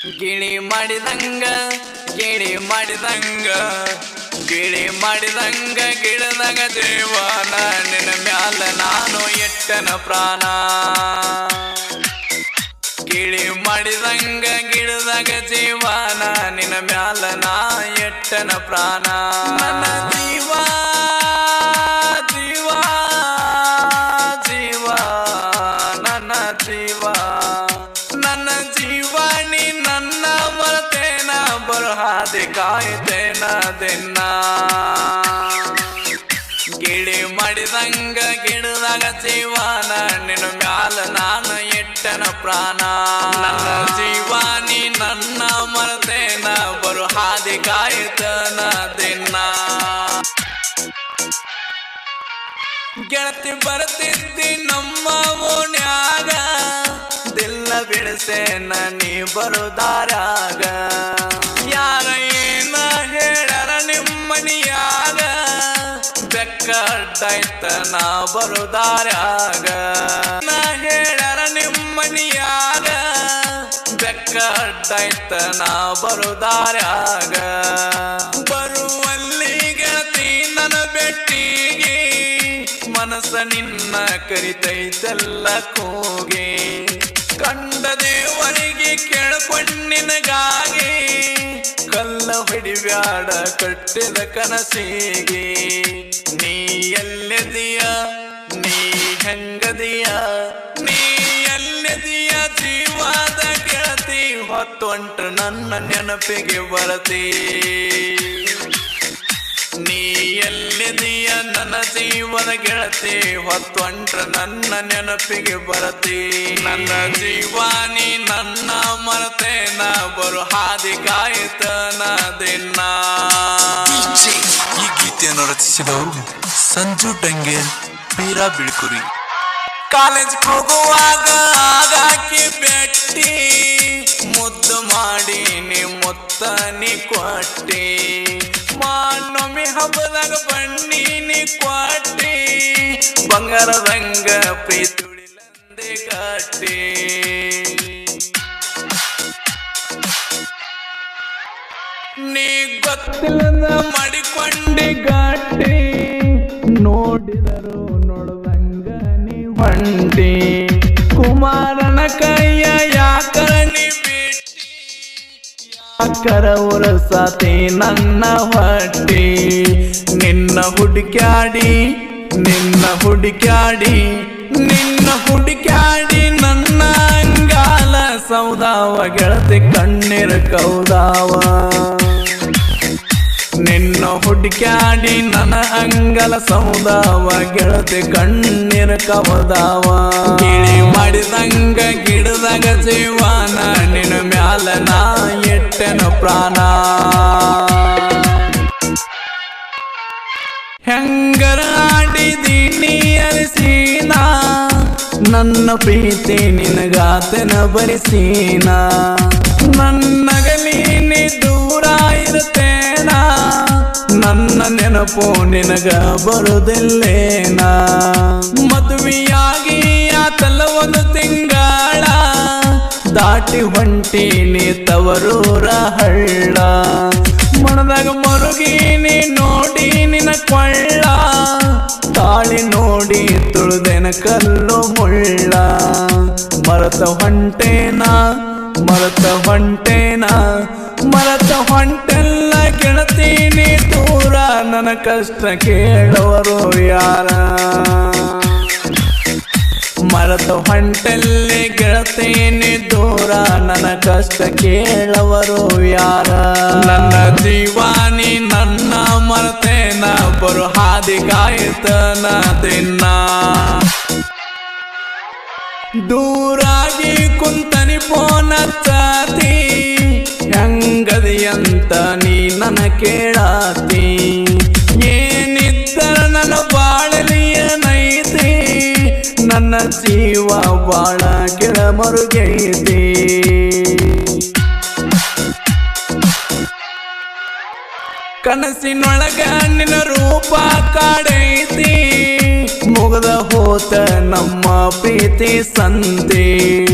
ಗಿಳಿ ಮಾಡಿದಂಗ ಗಿಳಿ ಮಾಡಿದಂಗ ಗಿಳಿ ಮಾಡಿದಂಗ ಗಿಡದಂಗ ದೇವಾನ ನಿನ್ನ ಮ್ಯಾಲ ನಾನು ಎಟ್ಟನ ಪ್ರಾಣ. ಗಿಳಿ ಮಾಡಿದಂಗ ಗಿಡದಾಗ ಜೀವಾನ ನಿನ್ನ ಮ್ಯಾಲ ನಾ ಎಟ್ಟನ ಪ್ರಾಣ. ನನ್ನ ಜೀವ ಬರಹಾದೆ ಕಾಯ್ತೇನ ದಿನ ಗಿಳಿ ಮಾಡಿದಂಗ ಗಿಡದಾಗ ಜೀವನ, ನಿನ್ನ ಮ್ಯಾಲ ನಾನು ಎಟ್ಟನ ಪ್ರಾಣ. ನನ್ನ ಜೀವಾನಿ ನನ್ನ ಮರತೇನ, ಬರು ಹಾದಿ ಕಾಯ್ತನ ದಿನ ಗೆಳತಿ ಬರ್ತಿದ್ದಿ ನಮ್ಮ ಓಣ್ಯಾಗ, ದಿಲ್ಲ ಬಿಡಿಸೇನ ನೀ ಬರುದಾರಾಗ. ಅಡ್ಡಾಯ್ತ ನಾ ಬರುದಾರಾಗ ನಾ ನಿಮ್ಮನಿಯಾಗ ಬೆಕ್ಕ ಅಡ್ಡಾಯ್ತ ನಾ ಬರುವಲ್ಲಿ ಗತಿ ನನ್ನ ಬೆಟ್ಟಿಗೆ. ಮನಸ್ಸ ನಿನ್ನ ಕರಿತೈತೆಲ್ಲ ಕೋಗೆ. ಕಂಡ ದೇವರಿಗೆ ಕೇಳ್ಕೊಂಡಿನಗಾಗಿ ಕಲ್ಲ ಹೊಡಿಬ್ಯಾಡ ಕಟ್ಟಿದ ಕನಸಿಗೆ. ನೀ ಎಲ್ಲದಿಯ ನೀ ಹೆಂಗದಿಯ? ನೀ ಎಲ್ಲದಿಯ ಜೀವಾದ ಗೆಳತಿ ಹೊತ್ತೊಂಟ ನನ್ನ ನೆನಪಿಗೆ ಬರತಿ ನೀ ಎಲ್ಲಿದೀಯ ನನ್ನ ಜೀವನ ಗೆಳತಿ ಹೊತ್ತೊಂಟ್ರ ನನ್ನ ನೆನಪಿಗೆ ಬರತಿ. ನನ್ನ ಜೀವಾನಿ ನೀ ನನ್ನ ಮರತೇನ ಬರು ಹಾದಿ ಕಾಯಿತ ದಿನ. ಈ ಗೀತೆಯನ್ನು ರಚಿಸಿದವರು ಸಂಜು ಡಂಗೇಲ್ ಪೀರಾ ಬಿಳ್ಕುರಿ. ಕಾಲೇಜ್ ಹೋಗುವಾಗ ಆಗಾಕಿ ಬೆಟ್ಟಿ ಮುದ್ದು ಮಾಡಿ ನೀ ಮುತ್ತ ನೀ ಕೊಟ್ಟಿ. ಮಾನೊಮ್ಮೆ ಹಬ್ಬದಾಗ ಬಣ್ಣಿ ನೀ ಕೊಟ್ಟಿ ಬಂಗಾರದಂಗ ಪ್ರೀತುಳಿಲಂದೆ ಕಾಟಿ ನೀ ಗೊತ್ತಿಲ್ಲದ ಮಡಿಕೊಂಡಿ ಗಟ್ಟಿ ನೋಡಿದರು ನೋಡುವಂಗ ನೀ ಹೊಂಟಿ. ಕುಮಾರನ ಕೈಯ ಯಾಕರ ಉರಸತಿ ನನ್ನ ಹೊಟ್ಟಿ. ನಿನ್ನ ಹುಡುಕ್ಯಾಡಿ ನಿನ್ನ ಹುಡುಕ್ಯಾಡಿ ನಿನ್ನ ಹುಡುಕ್ಯಾಡಿ ನನ್ನ ಅಂಗಾಲ ಸೌದಾವ. ಗೆಳತಿ ಕಣ್ಣೀರ ಕೌದಾವ. ನಿನ್ನ ಹುಡುಕ್ಯಾಡಿ ನನ್ನ ಅಂಗಲ ಸೌದಾವ. ಗೆಳತಿ ಕಣ್ಣೀರ ಕವದಾವ ಗಿಳಿ ಮಾಡಿದಂಗ ಗಿಡದಾಗ ಜೀವಾನ ನಾ ಎಟ್ಟೆನ ಪ್ರಾಣ. ಹೆಂಗರ ಆಡಿದೀನಿ ಅರಿಸೀನ? ನನ್ನ ಪ್ರೀತಿ ನಿನಗಾತನ ಬರಿಸೀನ? ನನ್ನಗಲೀನಿ ದೂರ ಇರುತ್ತೇನ? ನನ್ನ ನೆನಪು ನಿನಗ ಬರುದಿಲ್ಲೇನ? ಮದುವೆಯಾಗಿ ಆತಲ್ಲ ಒಂದು ತಿಂಗಳ ದಾಟಿ ಹೊಂಟೀನಿ ತವರೂರ ಹಳ್ಳ. ಮಣದಾಗ ಮರುಗೀನಿ ನೋಡಿ ನಿನ ಕೊಳ್ಳ. ತಾಳಿ ನೋಡಿ ತುಳಿದೆನ ಕಲ್ಲು ಮುಳ್ಳ. ಮರತ ಹೊಂಟೇನ ಮರತ ಹೊಂಟೇನ, ಮರತ ಹೊಂಟೆಲ್ಲ ಗೆಳತೀನಿ ದೂರ. ನನ್ನ ಕಷ್ಟ ಕೇಳುವರು ಯಾರ? ಮರತ ಹೊಂಟಲ್ಲಿ ಗೆಳತೇನೆ ದೂರ. ನನ್ನ ಕಷ್ಟ ಕೇಳವರು ಯಾರ? ನನ್ನ ಜೀವಾನಿ ನನ್ನ ಮರತೇನ, ಬರು ಹಾದಿ ಕಾಯ್ತನ ದಿನ ದೂರಾಗಿ ಕುಂತನಿ ಪೋನ ಚಾತಿ ಹೆಂಗದಿಯಂತ ನೀ ನನ್ನ ಕೇಳಾತಿ. ಕನಸಿನೊಳಗ ನಿನ್ನ ರೂಪ ಕಾಡೈತಿ. ಮುಗದ ಹೋತ ನಮ್ಮ ಪ್ರೀತಿ ಸಂತೆ.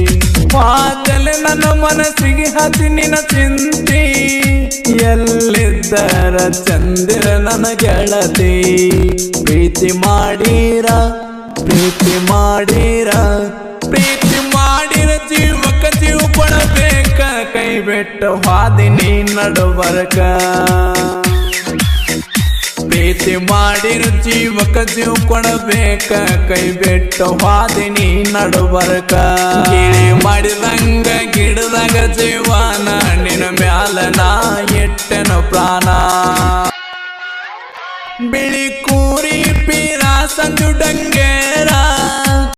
ಪಾಕಲೆ ನನ್ನ ಮನಸ್ಸಿಗೆ ಹತ್ತಿ ನಿನ ಚಿಂತಿ. ಎಲ್ಲಿದ್ದರ ಚಂದಿರ ನನ್ನ ಗೆಳತಿ. ಪ್ರೀತಿ ಮಾಡೀರ ಪ್ರೀತಿ ಮಾಡೀರ, ಪ್ರೀತಿ ಜೀವ ಕೊಡಬೇಕ. ಕೈ ಬಿಟ್ಟು ಹಾದಿನಿ ನಡುವರ್ಕ ಪ್ರೀತಿ ಮಾಡಿ ರುಚಿ ಜೀವ ಕೊಡಬೇಕ. ಕೈ ಬಿಟ್ಟು ಹಾದಿನಿ ನಡುವರ್ಕ ಗಿಳಿ ಮಾಡಿದಂಗ ಗಿಡದಾಗ ಜೀವನ. ನಿನ್ನ ಮ್ಯಾಲ ನಾ ಎಟ್ಟನ ಪ್ರಾಣ. ಬಿಳಿ ಕೂರಿ ಪೀರ ಸಂಜು ಡಂಗೇರ.